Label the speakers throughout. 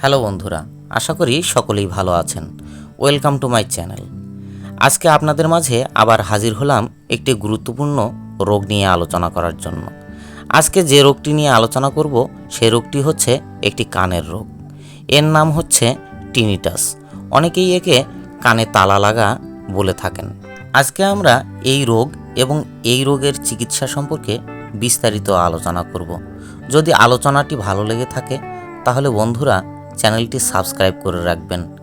Speaker 1: Hello বন্ধুরা, আশা করি সকলেই ভালো আছেন। ওয়েলকাম টু মাই চ্যানেল আজকে আপনাদের মাঝে আবার হাজির হলাম একটি গুরুত্বপূর্ণ রোগ নিয়ে আলোচনা করার জন্য। আজকে যে রোগটি নিয়ে আলোচনা করব সেই রোগটি হচ্ছে একটি কানের রোগ। এর নাম হচ্ছে টিনিটাস। অনেকেই একে কানে তালা লাগা বলে থাকেন। আজকে আমরা এই রোগ এবং এই রোগের চিকিৎসা সম্পর্কে বিস্তারিত আলোচনা করব। যদি আলোচনাটি ভালো লেগে থাকে, তাহলে বন্ধুরা চ্যানেলটি সাবস্ক্রাইব করে রাখবেন।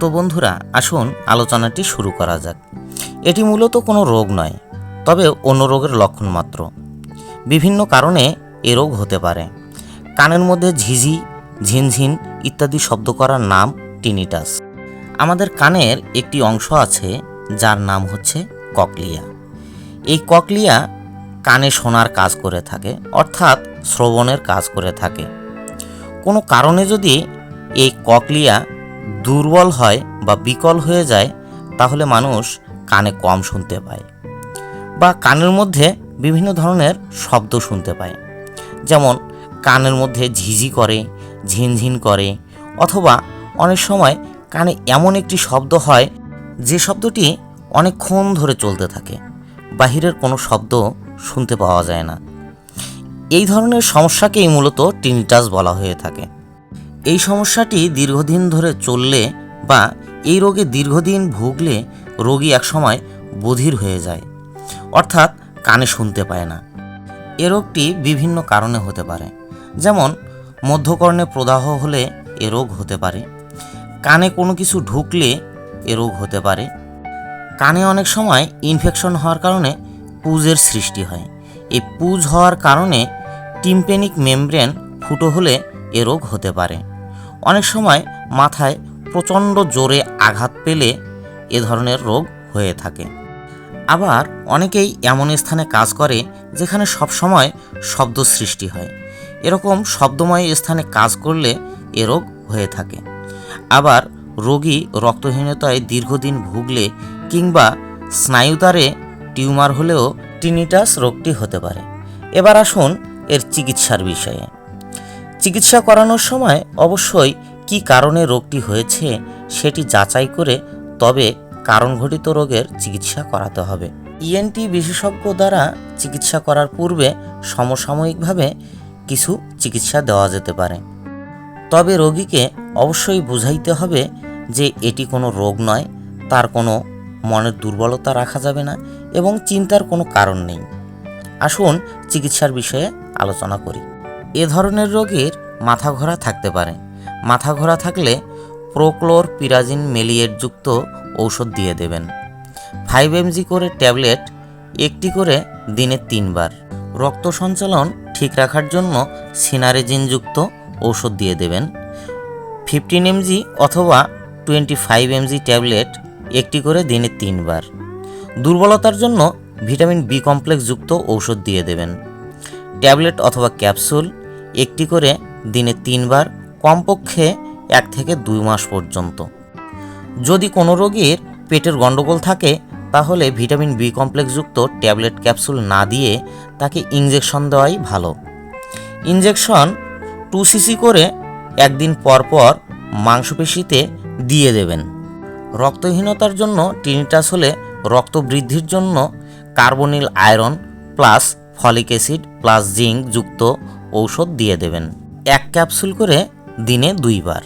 Speaker 1: তো বন্ধুরা, আসুন আলোচনাটি শুরু করা যাক। এটি মূলত কোনো রোগ নয়, তবে অন্য রোগের লক্ষণ মাত্র। বিভিন্ন কারণে এ রোগ হতে পারে। কানের মধ্যে ঝিঝি, ঝিনঝিন ইত্যাদি শব্দ করার নাম টিনিটাস। আমাদের কানের একটি অংশ আছে, যার নাম হচ্ছে ককলিয়া। এই ককলিয়া কানে শোনার কাজ করে থাকে, অর্থাৎ শ্রবণের কাজ করে থাকে। কোনো কারণে যদি এই ককলিয়া দুর্বল হয় বা বিকল হয়ে যায়, তাহলে মানুষ কানে কম শুনতে পায় বা কানের মধ্যে বিভিন্ন ধরনের শব্দ শুনতে পায়। যেমন কানের মধ্যে ঝিঝি করে, ঝিনঝিন করে অথবা অনেক সময় কানে এমন একটি শব্দ হয়, যে শব্দটি অনেকক্ষণ ধরে চলতে থাকে, বাহিরের কোনো শব্দ শুনতে পাওয়া যায় না। এই ধরনের সমস্যাকেই মূলত টিনিটাস বলা হয়ে থাকে। এই সমস্যাটি দীর্ঘদিন ধরে চললে বা এই রোগে দীর্ঘদিন ভুগলে রোগী একসময় বধির হয়ে যায়, অর্থাৎ কানে শুনতে পায় না। এ রোগটি বিভিন্ন কারণে হতে পারে। যেমন, মধ্যকর্ণে প্রদাহ হলে এ রোগ হতে পারে। কানে কোনো কিছু ঢুকলে এ রোগ হতে পারে। কানে অনেক সময় ইনফেকশন হওয়ার কারণে পুজের সৃষ্টি হয়। এই পুজ হওয়ার কারণে টিম্পেনিক মেমব্রেন ফুটো হলে এ রোগ হতে পারে। অনেক সময় মাথায় প্রচণ্ড জোরে আঘাত পেলে এ ধরনের রোগ হয়ে থাকে। আবার অনেকেই এমন স্থানে কাজ করে যেখানে সবসময় শব্দ সৃষ্টি হয়। এরকম শব্দময় স্থানে কাজ করলে এ রোগ হয়ে থাকে। আবার রোগী রক্তহীনতায় দীর্ঘদিন ভুগলে কিংবা স্নায়ুতারে টিউমার হলেও টিনিটাস রোগটি হতে পারে। এবার আসুন এর চিকিৎসার বিষয়ে। চিকিৎসা করানোর সময় অবশ্যই কি কারণে রোগটি হয়েছে সেটি যাচাই করে তবে কারণ ঘটিত রোগের চিকিৎসা করাতে হবে। ইএনটি বিশেষজ্ঞ দ্বারা চিকিৎসা করার পূর্বে সমসাময়িকভাবে কিছু চিকিৎসা দেওয়া যেতে পারে। তবে রোগীকে অবশ্যই বুঝাইতে হবে যে এটি কোনো রোগ নয়, তার কোনো মনের দুর্বলতা রাখা যাবে না এবং চিন্তার কোনো কারণ নেই। আসুন চিকিৎসার বিষয়ে আলোচনা করি। এ ধরনের রোগীর মাথা ঘোরা থাকতে পারে। মাথা ঘোরা থাকলে প্রোক্লোর পিরাজিন মেলিয়েট যুক্ত ঔষধ দিয়ে দেবেন। ফাইভ এমজি করে ট্যাবলেট, একটি করে দিনে তিনবার। রক্ত সঞ্চালন ঠিক রাখার জন্য সিনারেজিনযুক্ত ঔষধ দিয়ে দেবেন। ফিফটিন এমজি অথবা টোয়েন্টি ফাইভ এমজি ট্যাবলেট, একটি করে দিনে তিনবার। দুর্বলতার জন্য ভিটামিন বি কমপ্লেক্স যুক্ত ঔষধ দিয়ে দেবেন। ট্যাবলেট অথবা ক্যাপসুল একটি করে দিনে তিনবার, কমপক্ষে এক থেকে দুই মাস পর্যন্ত। যদি কোনো রোগীর পেটের গণ্ডগোল থাকে, তাহলে ভিটামিন বি কমপ্লেক্সযুক্ত ট্যাবলেট ক্যাপসুল না দিয়ে তাকে ইঞ্জেকশন দেওয়াই ভালো। ইঞ্জেকশন টু সিসি করে একদিন পর পর মাংসপেশিতে দিয়ে দেবেন। রক্তহীনতার জন্য টিনিটাস হলে রক্ত বৃদ্ধির জন্য carbonyl iron plus folic acid plus zinc যুক্ত ঔষধ দিয়ে দেবেন। এক ক্যাপসুল করে দিনে দুইবার।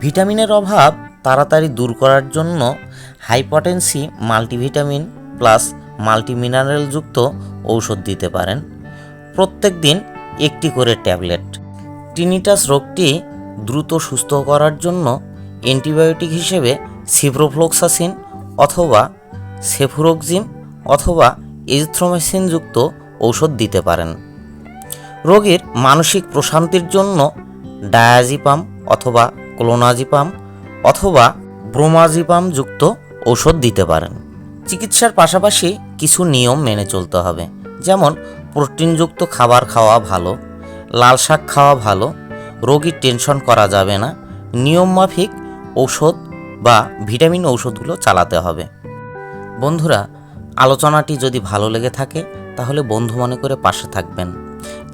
Speaker 1: ভিটামিনের অভাব তাড়াতাড়ি দূর করার জন্য হাইপটেন্সি মাল্টিভিটামিন প্লাস মাল্টিমিনারেল যুক্ত ঔষধ দিতে পারেন। প্রত্যেক দিন একটি করে ট্যাবলেট। টিনিটাস রোগটি দ্রুত সুস্থ করার জন্য অ্যান্টিবায়োটিক হিসেবে সিপ্রোফ্লোক্সাসিন অথবা সেফুরোক্সিম অথবা এজিথ্রোমেসিন যুক্ত ঔষধ দিতে পারেন। রোগীর মানসিক প্রশান্তির জন্য ডায়াজিপাম অথবা ক্লোনাজিপাম অথবা ব্রোমাজিপাম যুক্ত ঔষধ দিতে পারেন। চিকিৎসার পাশাপাশি কিছু নিয়ম মেনে চলতে হবে, যেমন প্রোটিনযুক্ত খাবার খাওয়া ভালো, লাল শাক খাওয়া ভালো, রোগীর টেনশন করা যাবে না নিয়ম মাফিক ঔষধ বা ভিটামিন ঔষধগুলো চালাতে হবে। বন্ধুরা, আলোচনাটি যদি ভালো লেগে থাকে তাহলে বন্ধু মনে করে পাশে থাকবেন।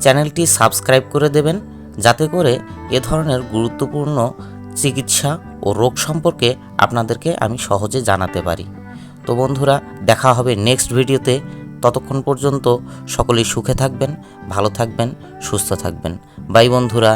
Speaker 1: চ্যানেলটি সাবস্ক্রাইব করে দেবেন, যাতে করে এ ধরনের গুরুত্বপূর্ণ চিকিৎসা ও রোগ সম্পর্কে আপনাদেরকে আমি সহজে জানাতে পারি। তো বন্ধুরা, দেখা হবে নেক্সট ভিডিওতে। ততক্ষণ পর্যন্ত সকলেই সুখে থাকবেন, ভালো থাকবেন, সুস্থ থাকবেন। বাই বন্ধুরা।